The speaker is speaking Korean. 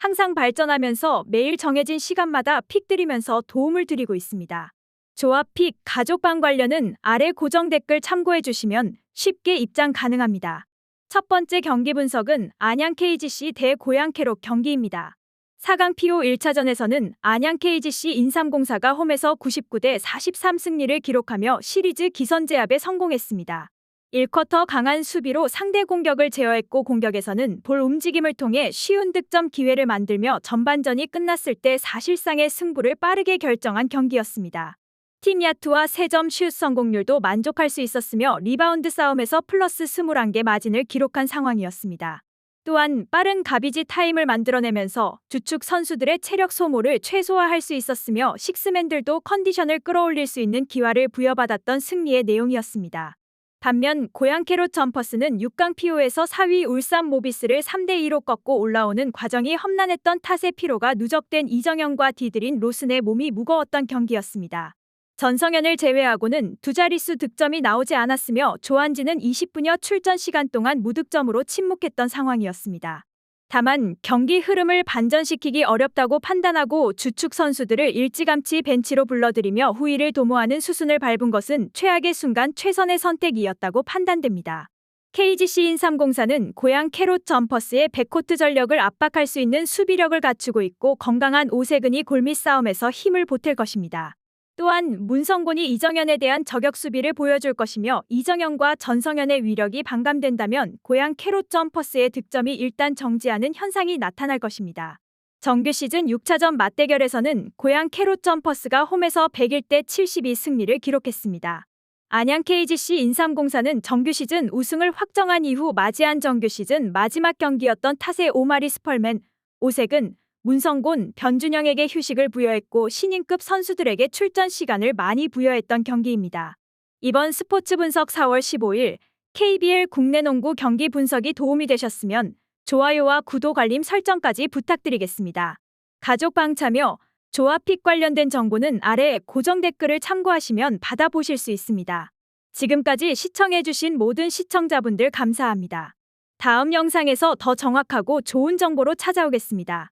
항상 발전하면서 매일 정해진 시간마다 픽 드리면서 도움을 드리고 있습니다. 조합 픽 가족방 관련은 아래 고정 댓글 참고해 주시면 쉽게 입장 가능합니다. 첫 번째 경기 분석은 안양 KGC 대 고양 캐롯 경기입니다. 4강 PO 1차전에서는 안양 KGC 인삼공사가 홈에서 99대 43 승리를 기록하며 시리즈 기선 제압에 성공했습니다. 1쿼터 강한 수비로 상대 공격을 제어했고 공격에서는 볼 움직임을 통해 쉬운 득점 기회를 만들며 전반전이 끝났을 때 사실상의 승부를 빠르게 결정한 경기였습니다. 팀 야투와 3점 슛 성공률도 만족할 수 있었으며 리바운드 싸움에서 플러스 21개 마진을 기록한 상황이었습니다. 또한 빠른 가비지 타임을 만들어내면서 주축 선수들의 체력 소모를 최소화할 수 있었으며 식스맨들도 컨디션을 끌어올릴 수 있는 기회를 부여받았던 승리의 내용이었습니다. 반면 고양 캐롯 점퍼스는 6강 PO에서 4위 울산 모비스를 3대2로 꺾고 올라오는 과정이 험난했던 탓에 피로가 누적된 이정현과 디드린 로슨의 몸이 무거웠던 경기였습니다. 전성현을 제외하고는 두 자릿수 득점이 나오지 않았으며 조한지는 20분여 출전 시간 동안 무득점으로 침묵했던 상황이었습니다. 다만 경기 흐름을 반전시키기 어렵다고 판단하고 주축 선수들을 일찌감치 벤치로 불러들이며 후위를 도모하는 수순을 밟은 것은 최악의 순간 최선의 선택이었다고 판단됩니다. KGC 인삼공사는 고양 캐롯 점퍼스의 백코트 전력을 압박할 수 있는 수비력을 갖추고 있고 건강한 오세근이 골밑 싸움에서 힘을 보탤 것입니다. 또한 문성곤이 이정현에 대한 저격 수비를 보여줄 것이며 이정현과 전성현의 위력이 반감된다면 고양 캐롯 점퍼스의 득점이 일단 정지하는 현상이 나타날 것입니다. 정규 시즌 6차전 맞대결에서는 고양 캐롯 점퍼스가 홈에서 101대 72 승리를 기록했습니다. 안양 KGC 인삼공사는 정규 시즌 우승을 확정한 이후 맞이한 정규 시즌 마지막 경기였던 탓의 오마리 스펄맨, 오색은 문성곤, 변준영에게 휴식을 부여했고 신인급 선수들에게 출전 시간을 많이 부여했던 경기입니다. 이번 스포츠 분석 4월 15일 KBL 국내 농구 경기 분석이 도움이 되셨으면 좋아요와 구독 알림 설정까지 부탁드리겠습니다. 가족방 참여, 조합픽 관련된 정보는 아래 고정 댓글을 참고하시면 받아보실 수 있습니다. 지금까지 시청해주신 모든 시청자분들 감사합니다. 다음 영상에서 더 정확하고 좋은 정보로 찾아오겠습니다.